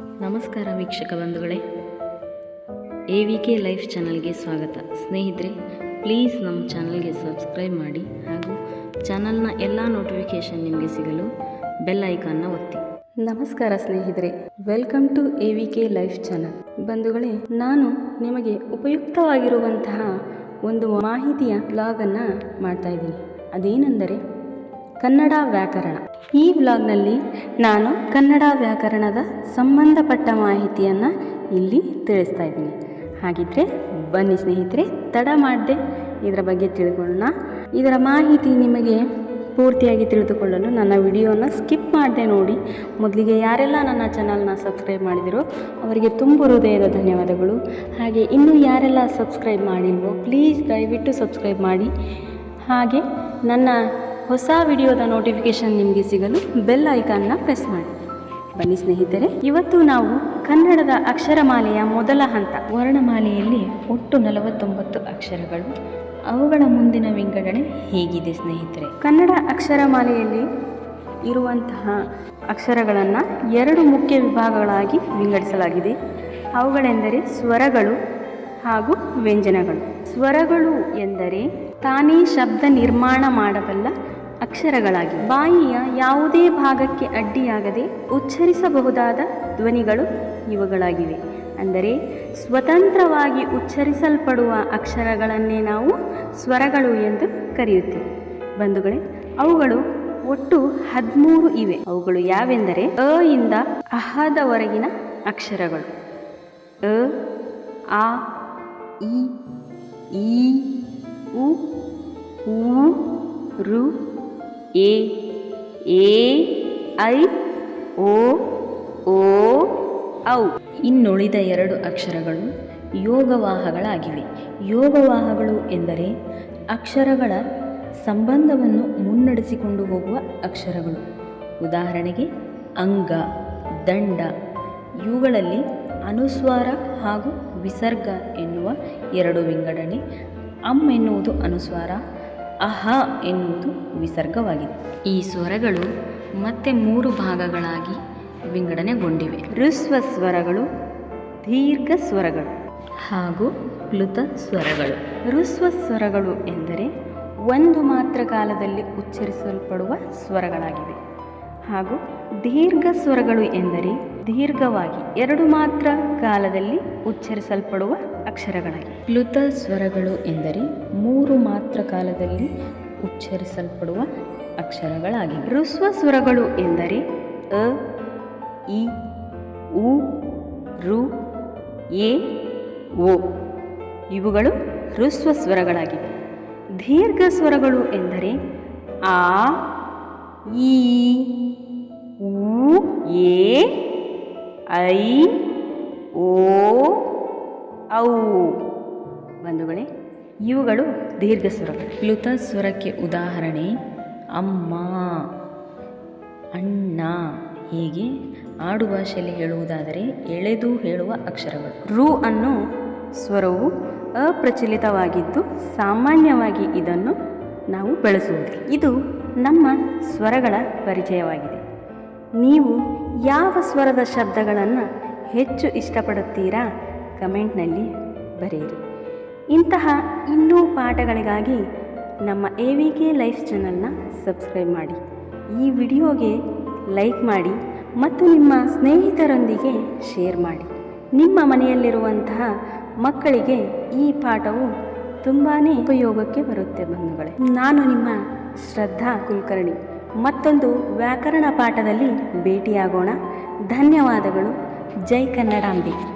ನಮಸ್ಕಾರ ವೀಕ್ಷಕ ಬಂಧುಗಳೇ. ಎ ವಿ ಕೆ ಲೈಫ್ ಚಾನಲ್ಗೆ ಸ್ವಾಗತ. ಸ್ನೇಹಿತರೆ, ಪ್ಲೀಸ್ ನಮ್ಮ ಚಾನಲ್ಗೆ ಸಬ್ಸ್ಕ್ರೈಬ್ ಮಾಡಿ ಹಾಗೂ ಚಾನಲ್ನ ಎಲ್ಲ ನೋಟಿಫಿಕೇಷನ್ ನಿಮಗೆ ಸಿಗಲು ಬೆಲ್ ಐಕಾನ್ನ ಒತ್ತಿ. ನಮಸ್ಕಾರ ಸ್ನೇಹಿತರೆ, welcome to A V K life channel. ಬಂಧುಗಳೇ, ನಾನು ನಿಮಗೆ ಉಪಯುಕ್ತವಾಗಿರುವಂತಹ ಒಂದು ಮಾಹಿತಿಯ ಬ್ಲಾಗನ್ನು ಮಾಡ್ತಾ ಇದ್ದೀನಿ. ಅದೇನೆಂದರೆ ಕನ್ನಡ ವ್ಯಾಕರಣ. ಈ ವ್ಲಾಗ್ನಲ್ಲಿ ನಾನು ಕನ್ನಡ ವ್ಯಾಕರಣದ ಸಂಬಂಧಪಟ್ಟ ಮಾಹಿತಿಯನ್ನು ಇಲ್ಲಿ ತಿಳಿಸ್ತಾ ಇದ್ದೀನಿ. ಹಾಗಿದ್ರೆ ಬನ್ನಿ ಸ್ನೇಹಿತರೆ, ತಡ ಮಾಡದೆ ಇದರ ಬಗ್ಗೆ ತಿಳ್ಕೊಳ್ಳೋಣ. ಇದರ ಮಾಹಿತಿ ನಿಮಗೆ ಪೂರ್ತಿಯಾಗಿ ತಿಳಿದುಕೊಳ್ಳಲು ನನ್ನ ವಿಡಿಯೋನ ಸ್ಕಿಪ್ ಮಾಡದೆ ನೋಡಿ. ಮೊದಲಿಗೆ ಯಾರೆಲ್ಲ ನನ್ನ ಚಾನಲ್ನ ಸಬ್ಸ್ಕ್ರೈಬ್ ಮಾಡಿದಿರೋ ಅವರಿಗೆ ತುಂಬ ಹೃದಯದ ಧನ್ಯವಾದಗಳು. ಹಾಗೆ ಇನ್ನೂ ಯಾರೆಲ್ಲ ಸಬ್ಸ್ಕ್ರೈಬ್ ಮಾಡಿಲ್ವೋ, ಪ್ಲೀಸ್ ದಯವಿಟ್ಟು ಸಬ್ಸ್ಕ್ರೈಬ್ ಮಾಡಿ. ಹಾಗೆ ನನ್ನ ಹೊಸ ವಿಡಿಯೋದ ನೋಟಿಫಿಕೇಶನ್ ನಿಮಗೆ ಸಿಗಲು ಬೆಲ್ ಐಕಾನ್ನ ಪ್ರೆಸ್ ಮಾಡಿ. ಬನ್ನಿ ಸ್ನೇಹಿತರೆ ಇವತ್ತು ನಾವು ಕನ್ನಡದ ಅಕ್ಷರಮಾಲೆಯ ಮೊದಲ ಹಂತ. ವರ್ಣಮಾಲೆಯಲ್ಲಿ ಒಟ್ಟು ನಲವತ್ತೊಂಬತ್ತು ಅಕ್ಷರಗಳು. ಅವುಗಳ ಮುಂದಿನ ವಿಂಗಡಣೆ ಹೇಗಿದೆ ಸ್ನೇಹಿತರೆ? ಕನ್ನಡ ಅಕ್ಷರಮಾಲೆಯಲ್ಲಿ ಇರುವಂತಹ ಅಕ್ಷರಗಳನ್ನು ಎರಡು ಮುಖ್ಯ ವಿಭಾಗಗಳಾಗಿ ವಿಂಗಡಿಸಲಾಗಿದೆ. ಅವುಗಳೆಂದರೆ ಸ್ವರಗಳು ಹಾಗೂ ವ್ಯಂಜನಗಳು. ಸ್ವರಗಳು ಎಂದರೆ ತಾನೇ ಶಬ್ದ ನಿರ್ಮಾಣ ಮಾಡಬಲ್ಲ ಅಕ್ಷರಗಳಾಗಿವೆ ಬಾಯಿಯ ಯಾವುದೇ ಭಾಗಕ್ಕೆ ಅಡ್ಡಿಯಾಗದೆ ಉಚ್ಚರಿಸಬಹುದಾದ ಧ್ವನಿಗಳು ಇವುಗಳಾಗಿವೆ. ಅಂದರೆ, ಸ್ವತಂತ್ರವಾಗಿ ಉಚ್ಚರಿಸಲ್ಪಡುವ ಅಕ್ಷರಗಳನ್ನೇ ನಾವು ಸ್ವರಗಳು ಎಂದು ಕರೆಯುತ್ತೇವೆ. ಬಂಧುಗಳೇ, ಅವುಗಳು ಒಟ್ಟು ಹದಿಮೂರು ಇವೆ. ಅವುಗಳು ಯಾವೆಂದರೆ, ಅ ಇಂದ ಅಹದವರೆಗಿನ ಅಕ್ಷರಗಳು. ಅ, ಆ, ಇ, ಈ ಉ, ರು ಎ ಎ, ಐ, ಓ ಓ, ಔ. ಇನ್ನುಳಿದ ಎರಡು ಅಕ್ಷರಗಳು ಯೋಗವಾಹಗಳಾಗಿವೆ. ಯೋಗವಾಹಗಳು ಎಂದರೆ ಅಕ್ಷರಗಳ ಸಂಬಂಧವನ್ನು ಮುನ್ನಡೆಸಿಕೊಂಡು ಹೋಗುವ ಅಕ್ಷರಗಳು. ಉದಾಹರಣೆಗೆ ಅಂಗ, ದಂಡ. ಇವುಗಳಲ್ಲಿ ಅನುಸ್ವಾರ ಹಾಗೂ ವಿಸರ್ಗ ಎನ್ನುವ ಎರಡು ವಿಂಗಡಣೆ ಅಮ್ ಎನ್ನುವುದು ಅನುಸ್ವಾರ ಅಹ ಎನ್ನುವುದು ವಿಸರ್ಗವಾಗಿದೆ ಈ ಸ್ವರಗಳು ಮತ್ತೆ ಮೂರು ಭಾಗಗಳಾಗಿ ವಿಂಗಡಣೆಗೊಂಡಿವೆ. ಋಸ್ವ ಸ್ವರಗಳು ದೀರ್ಘ ಸ್ವರಗಳು ಹಾಗೂ ಪ್ಲುತ ಸ್ವರಗಳು. ಋಸ್ವ ಸ್ವರಗಳು ಎಂದರೆ ಒಂದು ಮಾತ್ರ ಕಾಲದಲ್ಲಿ ಉಚ್ಚರಿಸಲ್ಪಡುವ ಸ್ವರಗಳಾಗಿವೆ. ಹಾಗೂ ದೀರ್ಘ ಸ್ವರಗಳು ಎಂದರೆ ದೀರ್ಘವಾಗಿ ಎರಡು ಮಾತ್ರ ಕಾಲದಲ್ಲಿ ಉಚ್ಚರಿಸಲ್ಪಡುವ ಅಕ್ಷರಗಳಾಗಿವೆ. ಪ್ಲುತ ಸ್ವರಗಳು ಎಂದರೆ ಮೂರು ಮಾತ್ರ ಕಾಲದಲ್ಲಿ ಉಚ್ಚರಿಸಲ್ಪಡುವ ಅಕ್ಷರಗಳಾಗಿವೆ. ಋಸ್ವ ಸ್ವರಗಳು ಎಂದರೆ ಅ ಇ ಉ ರು ಎ ಓ. ಇವುಗಳು ಹೃಸ್ವ ಸ್ವರಗಳಾಗಿವೆ. ದೀರ್ಘ ಸ್ವರಗಳು ಎಂದರೆ ಆ ಈ ಉ ಎ ಐ ಓ ಔ. ಬಂಧುಗಳೇ ಇವುಗಳು ದೀರ್ಘ ಸ್ವರಗಳು ಪ್ಲುತ ಸ್ವರಕ್ಕೆ ಉದಾಹರಣೆ ಅಮ್ಮ ಅಣ್ಣ. ಹೀಗೆ ಆಡು ಭಾಷೆಯಲ್ಲಿ ಹೇಳುವುದಾದರೆ ಎಳೆದು ಹೇಳುವ ಅಕ್ಷರಗಳು. ರು ಅನ್ನು ಸ್ವರವು ಅಪ್ರಚಲಿತವಾಗಿದ್ದು ಸಾಮಾನ್ಯವಾಗಿ ಇದನ್ನು ನಾವು ಬಳಸುವುದಿಲ್ಲ. ಇದು ನಮ್ಮ ಸ್ವರಗಳ ಪರಿಚಯವಾಗಿದೆ. ನೀವು ಯಾವ ಸ್ವರದ ಶಬ್ದಗಳನ್ನು ಹೆಚ್ಚು ಇಷ್ಟಪಡುತ್ತೀರಾ? ಕಮೆಂಟ್ನಲ್ಲಿ ಬರೆಯಿರಿ. ಇಂತಹ ಇನ್ನೂ ಪಾಠಗಳಿಗಾಗಿ ನಮ್ಮ ಎ ವಿ ಕೆ ಲೈಫ್ ಚಾನಲ್ನ ಸಬ್ಸ್ಕ್ರೈಬ್ ಮಾಡಿ. ಈ ವಿಡಿಯೋಗೆ ಲೈಕ್ ಮಾಡಿ ಮತ್ತು ನಿಮ್ಮ ಸ್ನೇಹಿತರೊಂದಿಗೆ ಶೇರ್ ಮಾಡಿ. ನಿಮ್ಮ ಮನೆಯಲ್ಲಿರುವಂತಹ ಮಕ್ಕಳಿಗೆ ಈ ಪಾಠವು ತುಂಬಾ ಉಪಯೋಗಕ್ಕೆ ಬರುತ್ತೆ ಬಂಧುಗಳೇ. ನಾನು ನಿಮ್ಮ ಶ್ರದ್ಧಾ ಕುಲಕರ್ಣಿ. ಮತ್ತೊಂದು ವ್ಯಾಕರಣ ಪಾಠದಲ್ಲಿ ಭೇಟಿಯಾಗೋಣ. ಧನ್ಯವಾದಗಳು. ಜೈ ಕನ್ನಡಾಂಬೆ.